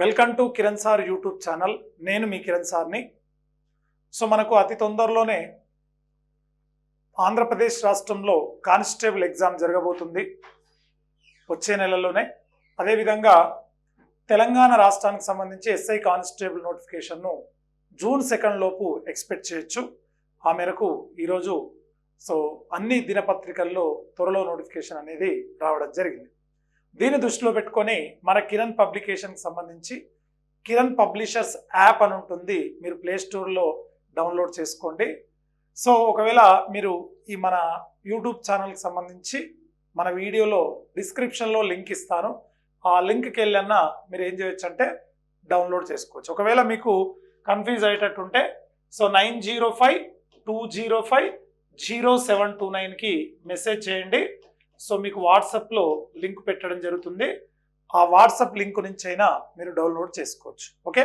Welcome to Kiran sir YouTube channel. నేను మీ కిరణ్ సార్ని. సో మనకు అతి తొందరలోనే ఆంధ్రప్రదేశ్ రాష్ట్రంలో కానిస్టేబుల్ ఎగ్జామ్ జరగబోతుంది. వచ్చే నెలలోనే అదేవిధంగా తెలంగాణ రాష్ట్రానికి సంబంధించి ఎస్ఐ కానిస్టేబుల్ నోటిఫికేషన్ను జూన్ సెకండ్ లోపు ఎక్స్పెక్ట్ చేయొచ్చు. ఆ మేరకు ఈరోజు సో అన్ని దినపత్రికల్లో త్వరలో నోటిఫికేషన్ అనేది రావడం జరిగింది. దీన్ని దృష్టిలో పెట్టుకొని మన కిరణ్ పబ్లికేషన్కి సంబంధించి కిరణ్ పబ్లిషర్స్ యాప్ అని ఉంటుంది. మీరు ప్లే స్టోర్లో డౌన్లోడ్ చేసుకోండి. సో ఒకవేళ మీరు ఈ మన యూట్యూబ్ ఛానల్కి సంబంధించి మన వీడియోలో డిస్క్రిప్షన్లో లింక్ ఇస్తాను. ఆ లింక్కి వెళ్ళన్నా మీరు ఏం చేయొచ్చు అంటే డౌన్లోడ్ చేసుకోవచ్చు. ఒకవేళ మీకు confuse అయ్యేటట్టుంటే so nine zero five two zero five zero seven two నైన్కి మెసేజ్ చేయండి. సో మీకు వాట్సాప్లో లింక్ పెట్టడం జరుగుతుంది. ఆ వాట్సాప్ లింక్ నుంచి అయినా మీరు డౌన్లోడ్ చేసుకోవచ్చు. ఓకే?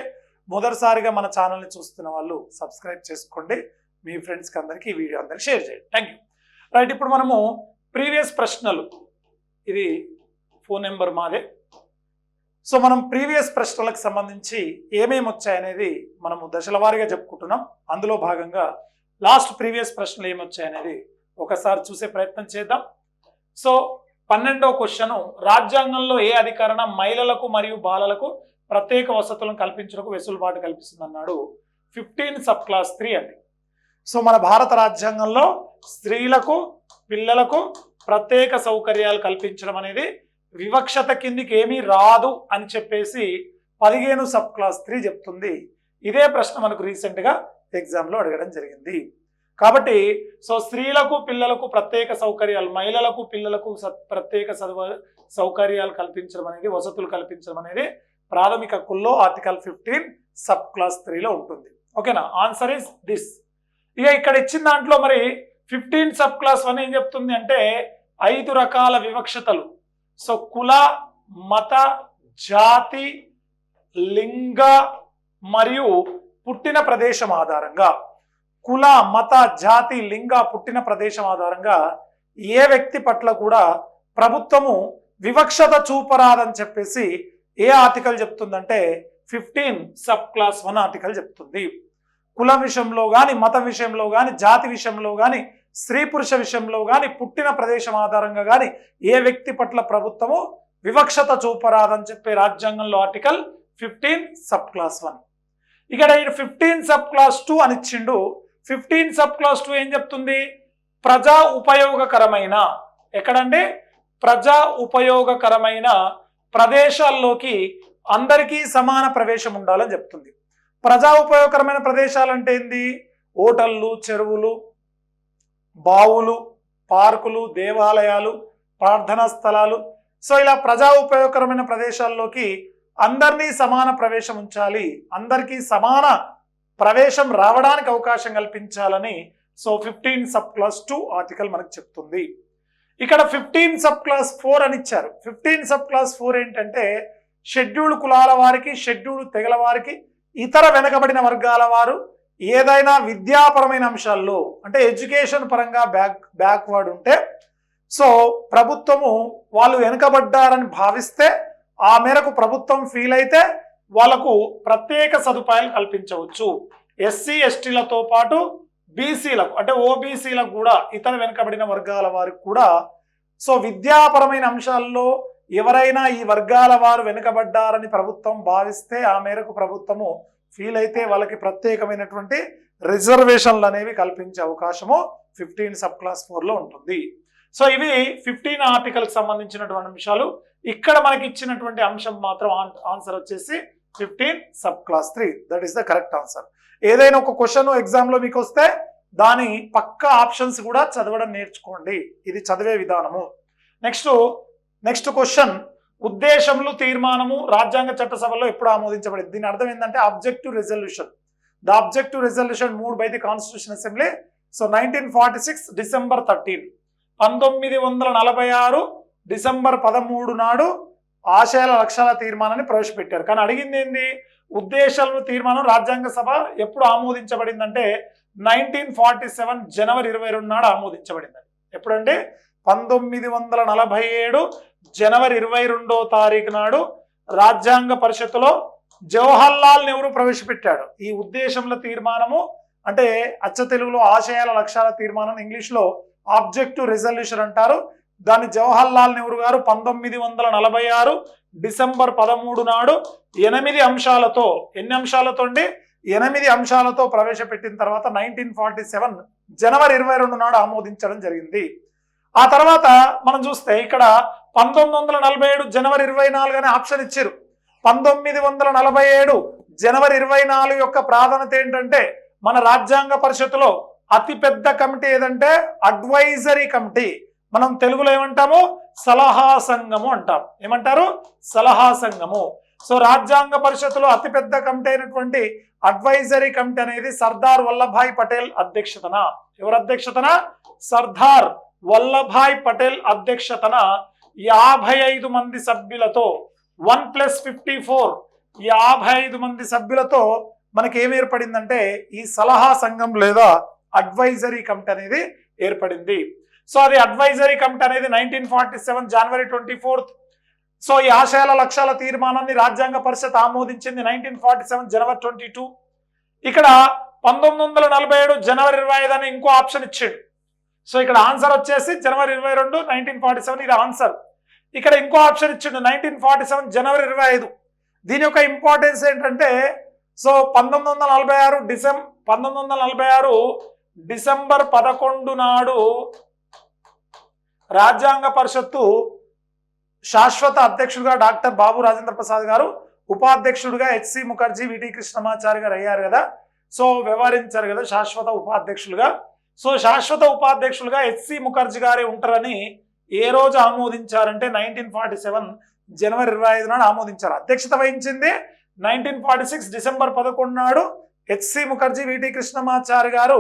మొదటిసారిగా మన ఛానల్ని చూస్తున్న వాళ్ళు సబ్స్క్రైబ్ చేసుకోండి. మీ ఫ్రెండ్స్కి అందరికీ ఈ వీడియో అందరికి షేర్ చేయండి. థ్యాంక్ యూ రైట్ ఇప్పుడు మనము ప్రీవియస్ ప్రశ్నలు. ఇది ఫోన్ నెంబర్ మాదే. సో మనం ప్రీవియస్ ప్రశ్నలకు సంబంధించి ఏమేమి వచ్చాయనేది మనము దశల వారీగా చెప్పుకుంటున్నాం. అందులో భాగంగా లాస్ట్ ప్రీవియస్ ప్రశ్నలు ఏమి వచ్చాయనేది ఒకసారి చూసే ప్రయత్నం చేద్దాం. సో పన్నెండో క్వశ్చన్ రాజ్యాంగంలో ఏ అధికారణం మహిళలకు మరియు బాలలకు ప్రత్యేక వసతులను కల్పించడానికి వెసులుబాటు కల్పిస్తుంది అన్నాడు ఫిఫ్టీన్ సబ్ క్లాస్ త్రీ అండి. సో మన భారత రాజ్యాంగంలో స్త్రీలకు పిల్లలకు ప్రత్యేక సౌకర్యాలు కల్పించడం అనేది వివక్షత కిందికి ఏమీ రాదు అని చెప్పేసి పదిహేను సబ్ క్లాస్ త్రీ చెప్తుంది. ఇదే ప్రశ్న మనకు రీసెంట్గా ఎగ్జామ్లో అడగడం జరిగింది. కాబట్టి సో స్త్రీలకు పిల్లలకు ప్రత్యేక సౌకర్యాలు మహిళలకు పిల్లలకు ప్రత్యేక చదువు సౌకర్యాలు కల్పించడం అనేది వసతులు కల్పించడం అనేది ప్రాథమిక కుల్లో ఆర్టికల్ ఫిఫ్టీన్ సబ్ క్లాస్ త్రీలో ఉంటుంది. ఓకేనా? Answer is this. ఇక ఇక్కడ ఇచ్చిన దాంట్లో మరి ఫిఫ్టీన్ సబ్ క్లాస్ వన్ ఏం చెప్తుంది అంటే ఐదు రకాల వివక్షతలు. సో కుల మత జాతి లింగ మరియు పుట్టిన ప్రదేశం ఆధారంగా. కుల మత జాతి లింగ పుట్టిన ప్రదేశం ఆధారంగా ఏ వ్యక్తి పట్ల కూడా ప్రభుత్వము వివక్షత చూపరాదని చెప్పేసి ఏ ఆర్టికల్ చెప్తుందంటే fifteen sub clause one article చెప్తుంది. కుల విషయంలో కానీ మత విషయంలో కానీ జాతి విషయంలో కానీ స్త్రీ పురుష విషయంలో కానీ పుట్టిన ప్రదేశం ఆధారంగా కానీ ఏ వ్యక్తి పట్ల ప్రభుత్వము వివక్షత చూపరాదని చెప్పే రాజ్యాంగంలో article fifteen sub clause one. ఇక్కడ ఫిఫ్టీన్ సబ్ క్లాస్ టూ అని ఇచ్చిండు ఫిఫ్టీన్ సబ్ క్లాస్ టూ ఏం చెప్తుంది? ప్రజా ఉపయోగకరమైన ఎక్కడంటే ప్రజా ఉపయోగకరమైన ప్రదేశాల్లోకి అందరికీ సమాన ప్రవేశం ఉండాలని చెప్తుంది. ప్రజా ఉపయోగకరమైన ప్రదేశాలు అంటే ఏంది? హోటళ్ళు చెరువులు బావులు పార్కులు దేవాలయాలు ప్రార్థనా స్థలాలు. సో ఇలా ప్రజా ఉపయోగకరమైన ప్రదేశాల్లోకి అందరినీ సమాన ప్రవేశం ఉంచాలి. అందరికీ సమాన ప్రవేశం రావడానికి అవకాశం కల్పించాలని so fifteen sub clause two article మనకు చెప్తుంది. ఇక్కడ ఫిఫ్టీన్ సబ్ క్లాస్ ఫోర్ అని ఇచ్చారు. ఫిఫ్టీన్ సబ్ క్లాస్ ఫోర్ ఏంటంటే షెడ్యూల్డ్ కులాల వారికి షెడ్యూల్డ్ తెగల వారికి ఇతర వెనకబడిన వర్గాల వారు ఏదైనా విద్యాపరమైన అంశాల్లో అంటే ఎడ్యుకేషన్ పరంగా బ్యాక్ బ్యాక్వర్డ్ ఉంటే సో ప్రభుత్వము వాళ్ళు వెనుకబడ్డారని భావిస్తే ఆ మేరకు ప్రభుత్వం ఫీల్ అయితే వాళ్ళకు ప్రత్యేక సదుపాయాలు కల్పించవచ్చు. ఎస్సీ ఎస్టీలతో పాటు బీసీలకు అంటే ఓబీసీలకు కూడా ఇతర వెనుకబడిన వర్గాల వారికి కూడా. సో విద్యాపరమైన అంశాల్లో ఎవరైనా ఈ వర్గాల వారు వెనుకబడ్డారని ప్రభుత్వం భావిస్తే ఆ మేరకు ప్రభుత్వము ఫీల్ అయితే వాళ్ళకి ప్రత్యేకమైనటువంటి రిజర్వేషన్లు అనేవి కల్పించే అవకాశము ఫిఫ్టీన్ సబ్ క్లాస్ ఫోర్లో ఉంటుంది. సో ఇవి ఫిఫ్టీన్ ఆర్టికల్కి సంబంధించినటువంటి అంశాలు. ఇక్కడ మనకి ఇచ్చినటువంటి అంశం మాత్రం ఆన్సర్ వచ్చేసి fifteen sub clause three that is the correct answer ఏదైనా ఒక క్వశ్చన్ ఎగ్జామ్లో మీకు వస్తే దాని పక్క ఆప్షన్స్ కూడా చదవడం నేర్చుకోండి. ఇది చదివే విధానము. నెక్స్ట్ నెక్స్ట్ క్వశ్చన్ ఉద్దేశములు తీర్మానము రాజ్యాంగ చట్టసభలో ఎప్పుడు ఆమోదించబడింది? దీని అర్థం ఏంటంటే objective resolution the objective resolution moved by the constituent assembly so nineteen forty six December thirteen పంతొమ్మిది వందల నలభై ఆరు డిసెంబర్ పదమూడు నాడు ఆశయాల లక్ష్యాల తీర్మానాన్ని ప్రవేశపెట్టారు. కానీ అడిగింది ఏంది? ఉద్దేశాలను తీర్మానం రాజ్యాంగ సభ ఎప్పుడు ఆమోదించబడిందంటే నైన్టీన్ ఫార్టీ సెవెన్ జనవరి ఇరవై రెండు నాడు ఆమోదించబడింది ఎప్పుడంటే పంతొమ్మిది వందల నలభై ఏడు జనవరి ఇరవై రెండో తారీఖు నాడు రాజ్యాంగ పరిషత్తులో జవహర్ లాల్ నెహ్రూ ప్రవేశపెట్టాడు. ఈ ఉద్దేశంల తీర్మానము అంటే అచ్చ తెలుగులో ఆశయాల లక్ష్యాల తీర్మానం ఇంగ్లీష్లో ఆబ్జెక్టివ్ రిజల్యూషన్ అంటారు. దాన్ని జవహర్ లాల్ నెహ్రూ గారు పంతొమ్మిది వందల నలభై ఆరు డిసెంబర్ పదమూడు నాడు ఎనిమిది అంశాలతో ఎన్ని అంశాలతో అండి? ఎనిమిది అంశాలతో ప్రవేశపెట్టిన తర్వాత నైన్టీన్ ఫార్టీ సెవెన్ జనవరి ఇరవై రెండు నాడు ఆమోదించడం జరిగింది. ఆ తర్వాత మనం చూస్తే ఇక్కడ పంతొమ్మిది వందల నలభై ఏడు జనవరి ఇరవై నాలుగు అనే ఆప్షన్ ఇచ్చారు. పంతొమ్మిది వందల నలభై ఏడు జనవరి ఇరవై నాలుగు యొక్క ప్రాధాన్యత ఏంటంటే మన రాజ్యాంగ పరిషత్తులో అతిపెద్ద కమిటీ ఏదంటే అడ్వైజరీ కమిటీ. మనం తెలుగులో ఏమంటాము? సలహా సంఘము అంటాం. ఏమంటారు? సలహా సంఘము. సో రాజ్యాంగ పరిషత్తులో అతిపెద్ద కమిటీ అయినటువంటి అడ్వైజరీ కమిటీ అనేది సర్దార్ వల్లభాయ్ పటేల్ అధ్యక్షతన. ఎవరు అధ్యక్షతన? సర్దార్ వల్లభాయ్ పటేల్ అధ్యక్షతన యాభై ఐదు మంది సభ్యులతో వన్ ప్లస్ ఫిఫ్టీ ఫోర్ యాభై ఐదు మంది సభ్యులతో మనకి ఏం ఏర్పడిందంటే ఈ సలహా సంఘం లేదా అడ్వైజరీ కమిటీ అనేది ఏర్పడింది. సో అది అడ్వైజరీ కమిటీ అనేది nineteen forty seven January twenty fourth so ఈ ఆశయాల లక్ష్యాల తీర్మానాన్ని రాజ్యాంగ పరిషత్ ఆమోదించింది nineteen forty seven January twenty two ఇక్కడ పంతొమ్మిది వందల నలభై ఏడు జనవరి ఇరవై ఐదు అని ఇంకో ఆప్షన్ ఇచ్చాడు. సో ఇక్కడ ఆన్సర్ వచ్చేసి జనవరి ఇరవై రెండు నైన్టీన్ ఫార్టీ సెవెన్ ఇది ఆన్సర్ ఇక్కడ ఇంకో ఆప్షన్ ఇచ్చిండు నైన్టీన్ ఫార్టీ సెవెన్ జనవరి ఇరవై ఐదు. దీని యొక్క ఇంపార్టెన్స్ ఏంటంటే సో పంతొమ్మిది వందల నలభై ఆరు డిసెం పంతొమ్మిది వందల నలభై ఆరు డిసెంబర్ పదకొండు నాడు రాజ్యాంగ పరిషత్తు శాశ్వత అధ్యక్షుడిగా డాక్టర్ బాబు రాజేంద్ర ప్రసాద్ గారు ఉపాధ్యక్షుడిగా హెచ్సి ముఖర్జీ విటి కృష్ణమాచారి గారు అయ్యారు కదా. సో వ్యవహరించారు కదా శాశ్వత ఉపాధ్యక్షులుగా. సో శాశ్వత ఉపాధ్యక్షులుగా హెచ్సి ముఖర్జీ గారే ఉంటారని ఏ రోజు ఆమోదించారంటే నైన్టీన్ ఫార్టీ సెవెన్ జనవరి ఇరవై ఐదు నాడు ఆమోదించారు. అధ్యక్షత వహించింది నైన్టీన్ ఫార్టీ సిక్స్ డిసెంబర్ పదకొండు నాడు హెచ్సి ముఖర్జీ విటి కృష్ణమాచారి గారు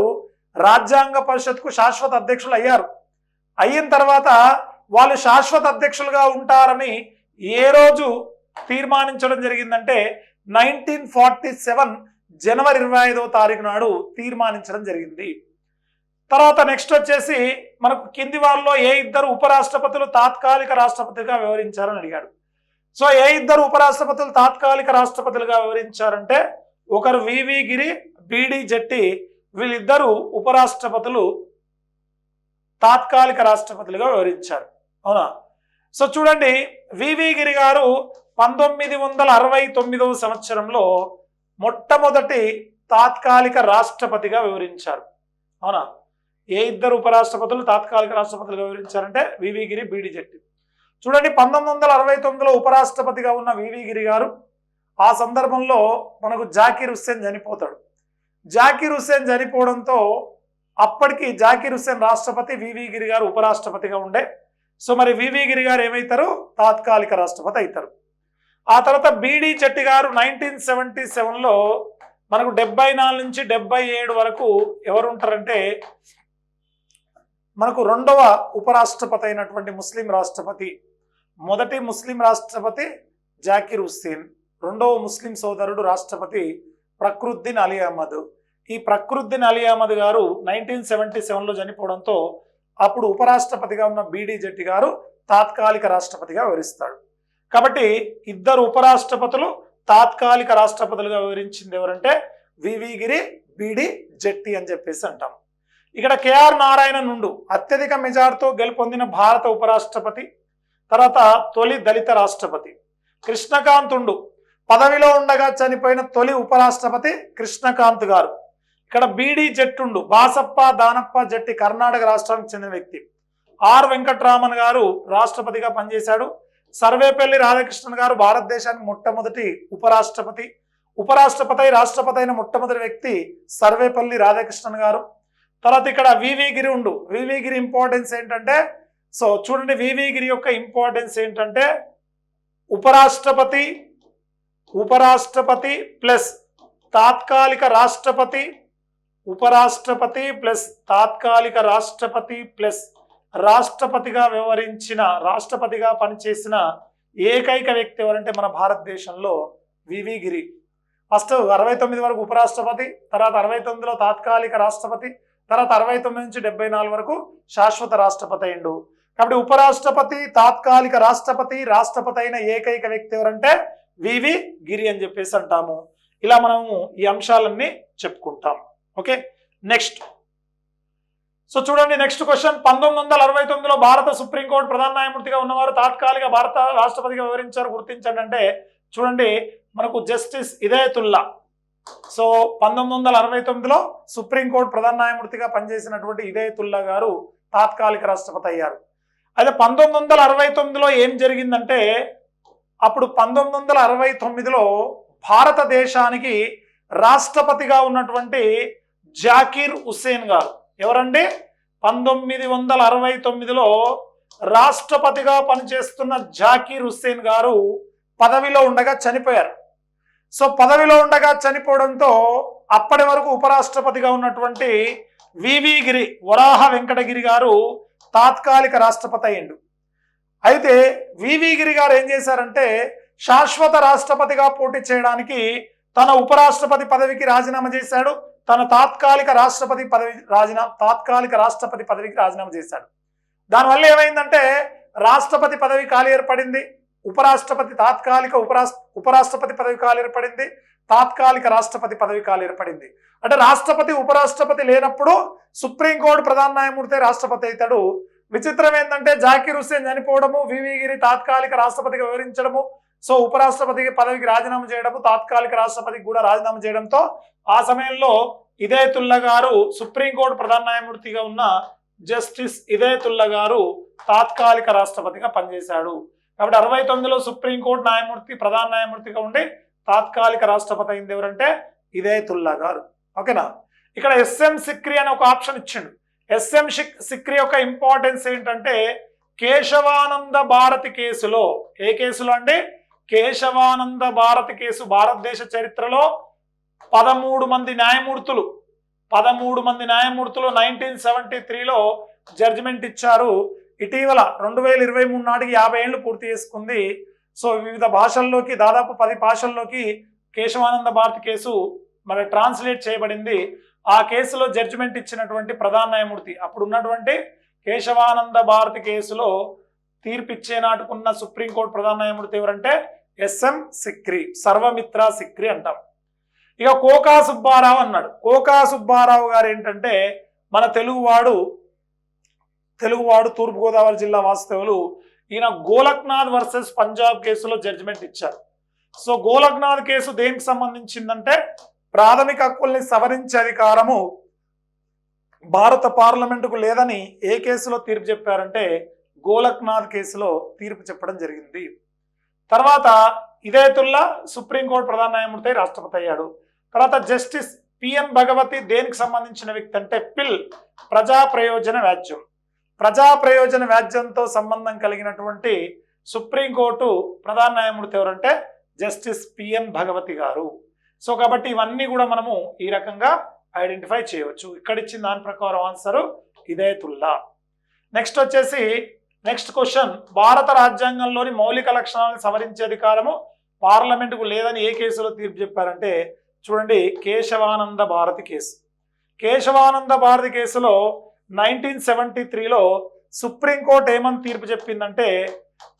రాజ్యాంగ పరిషత్కు శాశ్వత అధ్యక్షులు అయ్యారు. అయిన తర్వాత వాళ్ళు శాశ్వత అధ్యక్షులుగా ఉంటారని ఏ రోజు తీర్మానించడం జరిగిందంటే నైన్టీన్ ఫార్టీ సెవెన్ జనవరి ఇరవై ఐదవ తారీఖు నాడు తీర్మానించడం జరిగింది. తర్వాత నెక్స్ట్ వచ్చేసి మనకు కింది వారిలో ఏ ఇద్దరు ఉపరాష్ట్రపతులు తాత్కాలిక రాష్ట్రపతిగా వ్యవహరించారని అడిగాడు. సో ఏ ఇద్దరు ఉపరాష్ట్రపతులు తాత్కాలిక రాష్ట్రపతులుగా వివరించారంటే ఒకరు వివి గిరి బిడి జట్టి వీళ్ళిద్దరూ ఉపరాష్ట్రపతులు తాత్కాలిక రాష్ట్రపతులుగా వివరించారు. అవునా? సో చూడండి వివి గిరి గారు పంతొమ్మిది వందల అరవై తొమ్మిదవ సంవత్సరంలో మొట్టమొదటి తాత్కాలిక రాష్ట్రపతిగా వివరించారు. అవునా? ఏ ఇద్దరు ఉపరాష్ట్రపతులు తాత్కాలిక రాష్ట్రపతులుగా వివరించారంటే వివి గిరి బీడి జట్టి. చూడండి పంతొమ్మిది వందల అరవై తొమ్మిదిలో ఉపరాష్ట్రపతిగా ఉన్న వివి గిరి గారు ఆ సందర్భంలో మనకు జాకీర్ హుస్సేన్ చనిపోతాడు. జాకీర్ హుస్సేన్ చనిపోవడంతో అప్పటికి జాకీర్ హుస్సేన్ రాష్ట్రపతి వివి గిరి గారు ఉపరాష్ట్రపతిగా ఉండే. సో మరి వివి గిరి గారు ఏమవుతారు తాత్కాలిక రాష్ట్రపతి అవుతారు ఆ తర్వాత బీడి చెట్టి గారు నైన్టీన్ సెవెంటీ సెవెన్లో మనకు డెబ్బై నాలుగు నుంచి డెబ్బై ఏడు వరకు ఎవరు ఉంటారంటే మనకు రెండవ ఉపరాష్ట్రపతి అయినటువంటి ముస్లిం రాష్ట్రపతి మొదటి ముస్లిం రాష్ట్రపతి జాకిర్ హుస్సేన్ రెండవ ముస్లిం సోదరుడు రాష్ట్రపతి ప్రకృద్దీన్ అలీ అహ్మద్. ఈ ప్రకృతిన్ అలీ అహ్మద్ గారు నైన్టీన్ సెవెంటీ సెవెన్లో చనిపోవడంతో అప్పుడు ఉపరాష్ట్రపతిగా ఉన్న బీడీ జట్టి గారు తాత్కాలిక రాష్ట్రపతిగా వివరిస్తాడు. కాబట్టి ఇద్దరు ఉపరాష్ట్రపతులు తాత్కాలిక రాష్ట్రపతులుగా వివరించింది ఎవరంటే వివి గిరి బిడి జట్టి అని చెప్పేసి అంటాం. ఇక్కడ కేఆర్ నారాయణ నుండు అత్యధిక మెజార్తో గెలుపొందిన భారత ఉపరాష్ట్రపతి తర్వాత తొలి దళిత రాష్ట్రపతి కృష్ణకాంత్ ఉండు. పదవిలో ఉండగా చనిపోయిన తొలి ఉపరాష్ట్రపతి కృష్ణకాంత్ గారు. ఇక్కడ బీడీ జట్టుండు బాసప్ప దానప్ప జట్టి కర్ణాటక రాష్ట్రానికి చెందిన వ్యక్తి. ఆర్ వెంకట్రామన్ గారు రాష్ట్రపతిగా పనిచేశాడు. సర్వేపల్లి రాధాకృష్ణన్ గారు భారతదేశానికి మొట్టమొదటి ఉపరాష్ట్రపతి. ఉపరాష్ట్రపతి రాష్ట్రపతి అయిన మొట్టమొదటి వ్యక్తి సర్వేపల్లి రాధాకృష్ణన్ గారు. తర్వాత ఇక్కడ వివిగిరి ఉండు. వివిగిరి ఇంపార్టెన్స్ ఏంటంటే సో చూడండి వివిగిరి యొక్క ఇంపార్టెన్స్ ఏంటంటే ఉపరాష్ట్రపతి ఉపరాష్ట్రపతి ప్లస్ తాత్కాలిక రాష్ట్రపతి ఉపరాష్ట్రపతి ప్లస్ తాత్కాలిక రాష్ట్రపతి ప్లస్ రాష్ట్రపతిగా వ్యవహరించిన రాష్ట్రపతిగా పనిచేసిన ఏకైక వ్యక్తి ఎవరంటే మన భారతదేశంలో వివి గిరి. ఫస్ట్ అరవై తొమ్మిది వరకు ఉపరాష్ట్రపతి తర్వాత అరవై తొమ్మిదిలో తాత్కాలిక రాష్ట్రపతి తర్వాత అరవై తొమ్మిది నుంచి డెబ్బై నాలుగు వరకు శాశ్వత రాష్ట్రపతి అయిండు కాబట్టి ఉపరాష్ట్రపతి తాత్కాలిక రాష్ట్రపతి రాష్ట్రపతి అయిన ఏకైక వ్యక్తి ఎవరంటే వివి గిరి అని చెప్పేసి అంటాము. ఇలా మనము ఈ అంశాలన్నీ చెప్పుకుంటాం. ఓకే? నెక్స్ట్ సో చూడండి నెక్స్ట్ క్వశ్చన్ పంతొమ్మిది వందల అరవై తొమ్మిదిలో భారత సుప్రీంకోర్టు ప్రధాన న్యాయమూర్తిగా ఉన్నవారు తాత్కాలిక భారత రాష్ట్రపతిగా వివరించారు గుర్తించండి అంటే చూడండి మనకు జస్టిస్ ఇదయతుల్లా సో పంతొమ్మిది వందల అరవై తొమ్మిదిలో సుప్రీంకోర్టు ప్రధాన న్యాయమూర్తిగా పనిచేసినటువంటి ఇదయతుల్లా గారు తాత్కాలిక రాష్ట్రపతి అయ్యారు. అయితే పంతొమ్మిది వందల అరవై తొమ్మిదిలో ఏం జరిగిందంటే అప్పుడు పంతొమ్మిది వందల అరవై తొమ్మిదిలో భారతదేశానికి రాష్ట్రపతిగా ఉన్నటువంటి జాకీర్ హుస్సేన్ గారు. ఎవరండి? పంతొమ్మిది వందల అరవై తొమ్మిదిలో రాష్ట్రపతిగా పనిచేస్తున్న జాకీర్ హుస్సేన్ గారు పదవిలో ఉండగా చనిపోయారు. సో పదవిలో ఉండగా చనిపోవడంతో అప్పటి వరకు ఉపరాష్ట్రపతిగా ఉన్నటువంటి వివిగిరి వరాహ వెంకటగిరి గారు తాత్కాలిక రాష్ట్రపతి అయ్యిండు. అయితే వివిగిరి గారు ఏం చేశారంటే శాశ్వత రాష్ట్రపతిగా పోటీ చేయడానికి తన ఉపరాష్ట్రపతి పదవికి రాజీనామా చేశాడు. తన తాత్కాలిక రాష్ట్రపతి పదవి రాజీనామా తాత్కాలిక రాష్ట్రపతి పదవికి రాజీనామా చేశాడు. దానివల్ల ఏమైందంటే రాష్ట్రపతి పదవి ఖాళీ ఏర్పడింది ఉపరాష్ట్రపతి తాత్కాలిక ఉపరాష్ట్ర ఉపరాష్ట్రపతి పదవి ఖాళీ ఏర్పడింది తాత్కాలిక రాష్ట్రపతి పదవి ఖాళీ ఏర్పడింది. అంటే రాష్ట్రపతి ఉపరాష్ట్రపతి లేనప్పుడు సుప్రీంకోర్టు ప్రధాన న్యాయమూర్తి రాష్ట్రపతి అవుతాడు. విచిత్రం ఏంటంటే జాకీర్ హుస్సేన్ చనిపోవడము వివిగిరి తాత్కాలిక రాష్ట్రపతిగా వివరించడము సో ఉపరాష్ట్రపతికి పదవికి రాజీనామా చేయడము తాత్కాలిక రాష్ట్రపతికి కూడా రాజీనామా చేయడంతో ఆ సమయంలో ఇదేతుల్లా గారు సుప్రీంకోర్టు ప్రధాన న్యాయమూర్తిగా ఉన్న జస్టిస్ ఇదేతుల్లా గారు తాత్కాలిక రాష్ట్రపతిగా పనిచేశాడు. కాబట్టి అరవై తొమ్మిదిలో సుప్రీంకోర్టు న్యాయమూర్తి ప్రధాన న్యాయమూర్తిగా ఉండి తాత్కాలిక రాష్ట్రపతి అయింది ఎవరంటే ఇదేతుల్లా గారు. ఓకేనా? ఇక్కడ ఎస్ఎం సిక్రి అనే ఒక ఆప్షన్ ఇచ్చిండు. ఎస్ఎం సిక్రి యొక్క ఇంపార్టెన్స్ ఏంటంటే కేశవానంద భారతి కేసులో ఏ కేసులో అండి? కేశవానంద భారతి కేసు భారతదేశ చరిత్రలో పదమూడు మంది న్యాయమూర్తులు పదమూడు మంది న్యాయమూర్తులు నైన్టీన్ సెవెంటీ త్రీలో జడ్జిమెంట్ ఇచ్చారు. ఇటీవల రెండు వేల ఇరవై మూడు నాటికి యాభై ఏళ్ళు పూర్తి చేసుకుంది. సో వివిధ భాషల్లోకి దాదాపు పది భాషల్లోకి కేశవానంద భారతి కేసు మరి ట్రాన్స్లేట్ చేయబడింది. ఆ కేసులో జడ్జిమెంట్ ఇచ్చినటువంటి ప్రధాన న్యాయమూర్తి అప్పుడు ఉన్నటువంటి కేశవానంద భారతి కేసులో తీర్పిచ్చే నాటుకున్న సుప్రీంకోర్టు ప్రధాన న్యాయమూర్తి ఎవరంటే ఎస్ఎం సిక్రి సర్వమిత్ర సిక్రి అంటాం. ఇక కోకా సుబ్బారావు అన్నాడు. కోకా సుబ్బారావు గారు ఏంటంటే మన తెలుగువాడు తెలుగువాడు తూర్పుగోదావరి జిల్లా వాస్తవులు ఈయన గోలక్నాథ్ వర్సెస్ పంజాబ్ కేసులో జడ్జిమెంట్ ఇచ్చారు. సో గోలక్నాథ్ కేసు దేనికి సంబంధించిందంటే ప్రాథమిక హక్కుల్ని సవరించే అధికారము భారత పార్లమెంటుకు లేదని ఏ కేసులో తీర్పు చెప్పారంటే గోలక్నాథ్ కేసులో తీర్పు చెప్పడం జరిగింది. తర్వాత ఇదేతుల్లా సుప్రీంకోర్టు ప్రధాన న్యాయమూర్తి రాష్ట్రపతి అయ్యాడు. తర్వాత జస్టిస్ పిఎన్ భగవతి దేనికి సంబంధించిన వ్యక్తి అంటే పిల్ ప్రజా ప్రయోజన వ్యాజ్యం. ప్రజా ప్రయోజన వ్యాజ్యంతో సంబంధం కలిగినటువంటి సుప్రీంకోర్టు ప్రధాన న్యాయమూర్తి ఎవరంటే జస్టిస్ పిఎన్ భగవతి గారు. సో కాబట్టి ఇవన్నీ కూడా మనము ఈ రకంగా ఐడెంటిఫై చేయవచ్చు. ఇక్కడ ఇచ్చిన దాని ప్రకారం ఆన్సర్ ఇదేతుల్లా నెక్స్ట్ వచ్చేసి నెక్స్ట్ క్వశ్చన్ భారత రాజ్యాంగంలోని మౌలిక లక్షణాలను సవరించే అధికారము పార్లమెంటుకు లేదని ఏ కేసులో తీర్పు చెప్పారంటే చూడండి కేశవానంద భారతి కేసు. కేశవానంద భారతి కేసులో నైన్టీన్ సెవెంటీ త్రీలో సుప్రీంకోర్టు ఏమని తీర్పు చెప్పిందంటే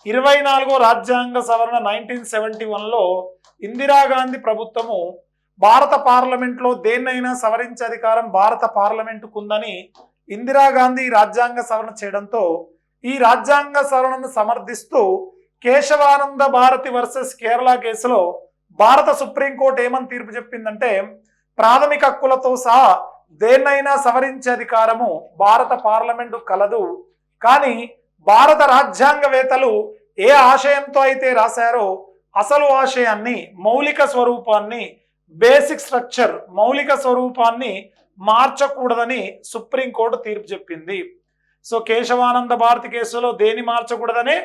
ఇరవై నాలుగో రాజ్యాంగ సవరణ నైన్టీన్ సెవెంటీ వన్లో ఇందిరాగాంధీ ప్రభుత్వము భారత పార్లమెంట్లో దేన్నైనా సవరించే అధికారం భారత పార్లమెంటుకు ఉందని ఇందిరాగాంధీ రాజ్యాంగ సవరణ చేయడంతో ఈ రాజ్యాంగ సవరణను సమర్థిస్తూ కేశవానంద భారతి వర్సెస్ కేరళ కేసులో భారత సుప్రీంకోర్టు ఏమని తీర్పు చెప్పిందంటే ప్రాథమిక హక్కులతో సహా దేన్నైనా సవరించే అధికారము భారత పార్లమెంటు కలదు. కానీ భారత రాజ్యాంగవేత్తలు ఏ ఆశయంతో అయితే రాశారో అసలు ఆశయాన్ని మౌలిక స్వరూపాన్ని బేసిక్ స్ట్రక్చర్ మౌలిక స్వరూపాన్ని మార్చకూడదని సుప్రీంకోర్టు తీర్పు చెప్పింది. సో కేశవానంద భారతి కేసులో దేని మార్చకూడదనే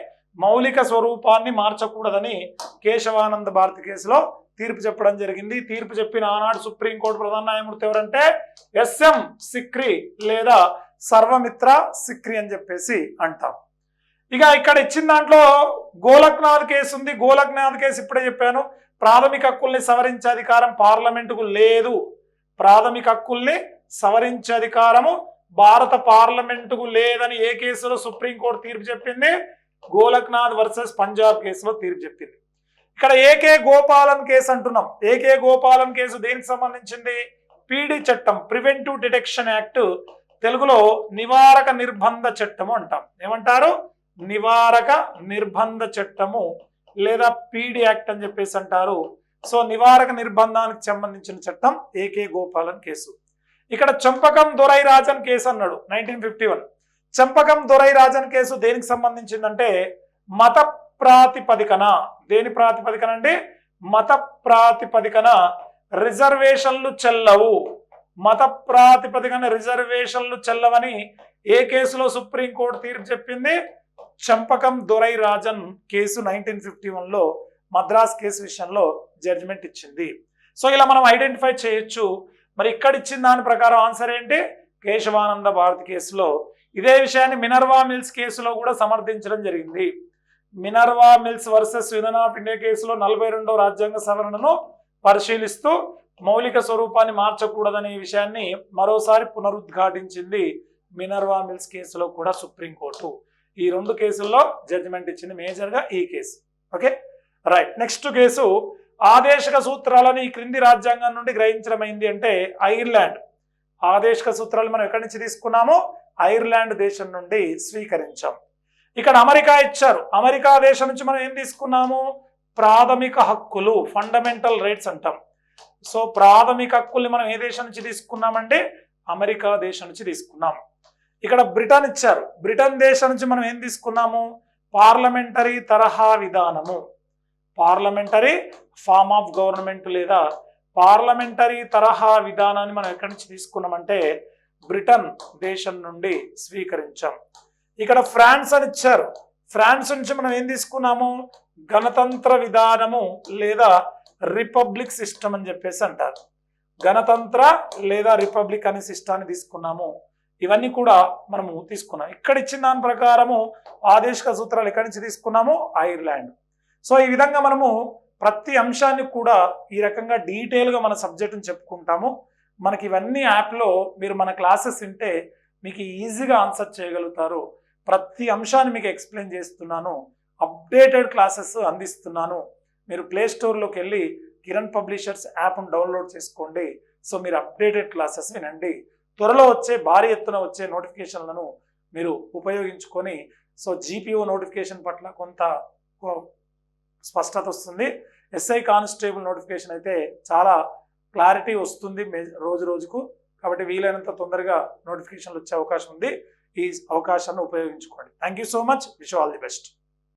మౌలిక స్వరూపాన్ని మార్చకూడదని కేశవానంద భారతి కేసులో తీర్పు చెప్పడం జరిగింది. తీర్పు చెప్పిన ఆనాడు సుప్రీంకోర్టు ప్రధాన న్యాయమూర్తి ఎవరంటే ఎస్ఎం సిక్రి లేదా సర్వమిత్ర సిక్రి అని చెప్పేసి అంటాం. ఇక ఇక్కడ ఇచ్చిన దాంట్లో గోలక్నాథ్ కేసు ఉంది. గోలక్నాథ్ కేసు ఇప్పుడే చెప్పాను. ప్రాథమిక హక్కుల్ని సవరించే అధికారం పార్లమెంటుకు లేదు. ప్రాథమిక హక్కుల్ని సవరించే అధికారము భారత పార్లమెంటుకు లేదని ఏ కేసులో సుప్రీంకోర్టు తీర్పు చెప్పింది? గోలక్నాథ్ వర్సెస్ పంజాబ్ కేసులో తీర్పు చెప్పింది. ఇక్కడ ఏకే గోపాలన్ కేసు అంటున్నాం. ఏకే గోపాలం కేసు దేనికి సంబంధించింది? పీడీ చట్టం ప్రివెంటివ్ డిటెక్షన్ యాక్ట్ తెలుగులో నివారక నిర్బంధ చట్టము అంటాం. ఏమంటారు? నివారక నిర్బంధ చట్టము లేదా పీడీ యాక్ట్ అని చెప్పేసి అంటారు. సో నివారక నిర్బంధానికి సంబంధించిన చట్టం ఏకే గోపాలన్ కేసు. ఇక్కడ చంపకం దొరై రాజన్ కేసు అన్నాడు nineteen fifty one. Champakam Dorai Rajan case దేనికి సంబంధించిందంటే మత ప్రాతిపదికన. దేని ప్రాతిపదికన అంటే మత ప్రాతిపదికన రిజర్వేషన్లు చెల్లవు. మత ప్రాతిపదికన రిజర్వేషన్లు చెల్లవని ఏ కేసులో సుప్రీంకోర్టు తీర్పు చెప్పింది? Champakam Dorai Rajan case nineteen fifty వన్లో మద్రాస్ కేసు విషయంలో జడ్జిమెంట్ ఇచ్చింది. సో ఇలా మనం ఐడెంటిఫై చేయొచ్చు. మరి ఇక్కడ ఇచ్చిన దాని ప్రకారం ఆన్సర్ ఏంటి? కేశవానంద భారతి కేసులో ఇదే విషయాన్ని మినర్వా మిల్స్ కేసులో కూడా సమర్థించడం జరిగింది. Minerva Mills versus Union of India కేసులో నలభై రెండవ రాజ్యాంగ సవరణను పరిశీలిస్తూ మౌలిక స్వరూపాన్ని మార్చకూడదనే విషయాన్ని మరోసారి పునరుద్ఘాటించింది మినర్వా మిల్స్ కేసులో కూడా సుప్రీంకోర్టు. ఈ రెండు కేసుల్లో జడ్జిమెంట్ ఇచ్చింది మేజర్గా ఈ case. Okay? Right. Next case ఆదేశక సూత్రాలను ఈ క్రింది రాజ్యాంగం నుండి గ్రహించడమైంది అంటే ఐర్లాండ్. ఆదేశక సూత్రాలు మనం ఎక్కడి నుంచి తీసుకున్నామో? ఐర్లాండ్ దేశం నుండి స్వీకరించాం. ఇక్కడ అమెరికా ఇచ్చారు. అమెరికా దేశం నుంచి మనం ఏం తీసుకున్నాము? ప్రాథమిక హక్కులు ఫండమెంటల్ రైట్స్ అంటాం. సో ప్రాథమిక హక్కుల్ని మనం ఏ దేశం నుంచి తీసుకున్నామంటే అమెరికా దేశం నుంచి తీసుకున్నాం. ఇక్కడ బ్రిటన్ ఇచ్చారు. బ్రిటన్ దేశం నుంచి మనం ఏం తీసుకున్నాము? పార్లమెంటరీ తరహా విధానము. పార్లమెంటరీ ఫార్మ్ ఆఫ్ గవర్నమెంట్ లేదా పార్లమెంటరీ తరహా విధానాన్ని మనం ఎక్కడి నుంచి తీసుకున్నామంటే బ్రిటన్ దేశం నుండి స్వీకరించాం. ఇక్కడ ఫ్రాన్స్ అని ఇచ్చారు. ఫ్రాన్స్ నుంచి మనం ఏం తీసుకున్నాము? గణతంత్ర విధానము లేదా రిపబ్లిక్ సిస్టమ్ అని చెప్పేసి అంటారు. గణతంత్ర లేదా రిపబ్లిక్ అనే సిస్టాన్ని తీసుకున్నాము. ఇవన్నీ కూడా మనము తీసుకున్నాం. ఇక్కడ ఇచ్చిన దాని ప్రకారము ఆదేశిక సూత్రాలు ఎక్కడి నుంచి తీసుకున్నాము? ఐర్లాండ్. సో ఈ విధంగా మనము ప్రతి అంశాన్ని కూడా ఈ రకంగా డీటెయిల్గా మన సబ్జెక్టుని చెప్పుకుంటాము. మనకి ఇవన్నీ యాప్లో మీరు మన క్లాసెస్ వింటే మీకు ఈజీగా ఆన్సర్ చేయగలుగుతారు. ప్రతి అంశాన్ని మీకు ఎక్స్ప్లెయిన్ చేస్తున్నాను. అప్డేటెడ్ క్లాసెస్ అందిస్తున్నాను. మీరు ప్లే స్టోర్లోకి వెళ్ళి కిరణ్ పబ్లిషర్స్ యాప్ను డౌన్లోడ్ చేసుకోండి. సో మీరు అప్డేటెడ్ క్లాసెస్ వినండి. త్వరలో వచ్చే భారీ ఎత్తున వచ్చే నోటిఫికేషన్లను మీరు ఉపయోగించుకొని సో జీపీఓ నోటిఫికేషన్ పట్ల కొంత స్పష్టత వస్తుంది. ఎస్ఐ కానిస్టేబుల్ నోటిఫికేషన్ అయితే చాలా క్లారిటీ వస్తుంది రోజు రోజుకు. కాబట్టి వీలైనంత తొందరగా నోటిఫికేషన్లు వచ్చే అవకాశం ఉంది. ఈ అవకాశాన్ని ఉపయోగించుకోండి. Thank you so much. Wish all the best.